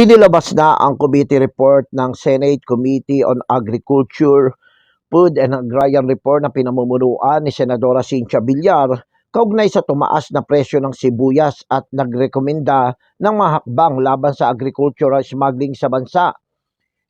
Inilabas na ang committee report ng Senate Committee on Agriculture, Food and Agrarian Report na pinamumunuan ni Senadora Cynthia Villar kaugnay sa tumaas na presyo ng sibuyas at nagrekomenda ng mga hakbang laban sa agricultural smuggling sa bansa.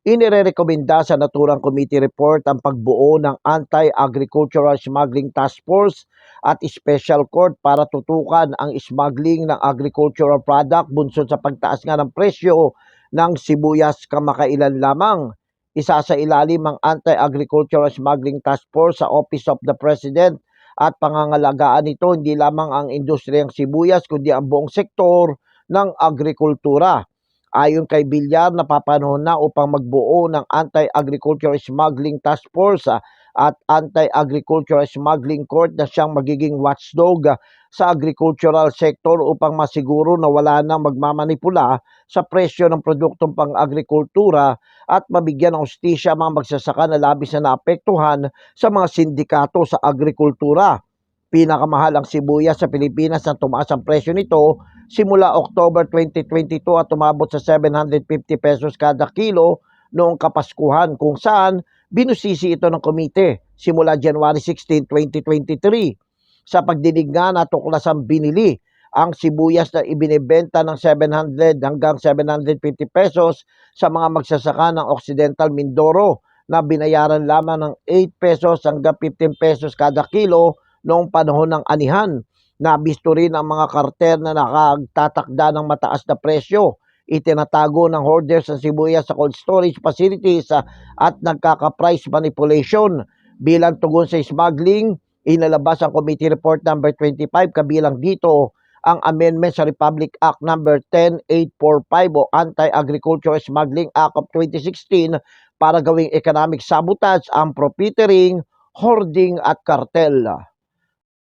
Inirekomenda sa naturang committee report ang pagbuo ng Anti-Agricultural Smuggling Task Force at Special Court para tutukan ang smuggling ng agricultural product bunsod sa pagtaas nga ng presyo ng sibuyas kamakailan lamang. Isa sa ilalim ang Anti-Agricultural Smuggling Task Force sa Office of the President at pangangalagaan nito hindi lamang ang industriyang sibuyas kundi ang buong sektor ng agrikultura. Ayon kay Villar, napapanahon na upang magbuo ng Anti-Agricultural Smuggling Task Force ah, at Anti-Agricultural Smuggling Court na siyang magiging watchdog ah, sa agricultural sector upang masiguro na wala nang magmamanipula sa presyo ng produktong pang-agrikultura at mabigyan ng ustisya mga magsasaka na labis na naapektuhan sa mga sindikato sa agrikultura. Pinakamahal ang sibuyas sa Pilipinas na tumaas ang presyo nito simula October 2022 at tumabot sa 750 pesos kada kilo noong Kapaskuhan kung saan binusisi ito ng komite simula January 16, 2023. Sa pagdinig nga natuklasang binili ang sibuyas na ibinebenta ng 700 hanggang 750 pesos sa mga magsasaka ng Occidental Mindoro na binayaran lamang ng 8 pesos hanggang 15 pesos kada kilo noong panahon ng anihan. Nabisto rin ang mga karter na nakagtatakda ng mataas na presyo. Itinatago ng hoarders ang sibuyas sa cold storage facilities ah, at nagkaka-price manipulation. Bilang tugon sa smuggling, inalabas ang Committee Report number 25 kabilang dito ang amendment sa Republic Act number 10845 o Anti-Agricultural Smuggling Act of 2016 para gawing economic sabotage ang profiteering, hoarding at kartel.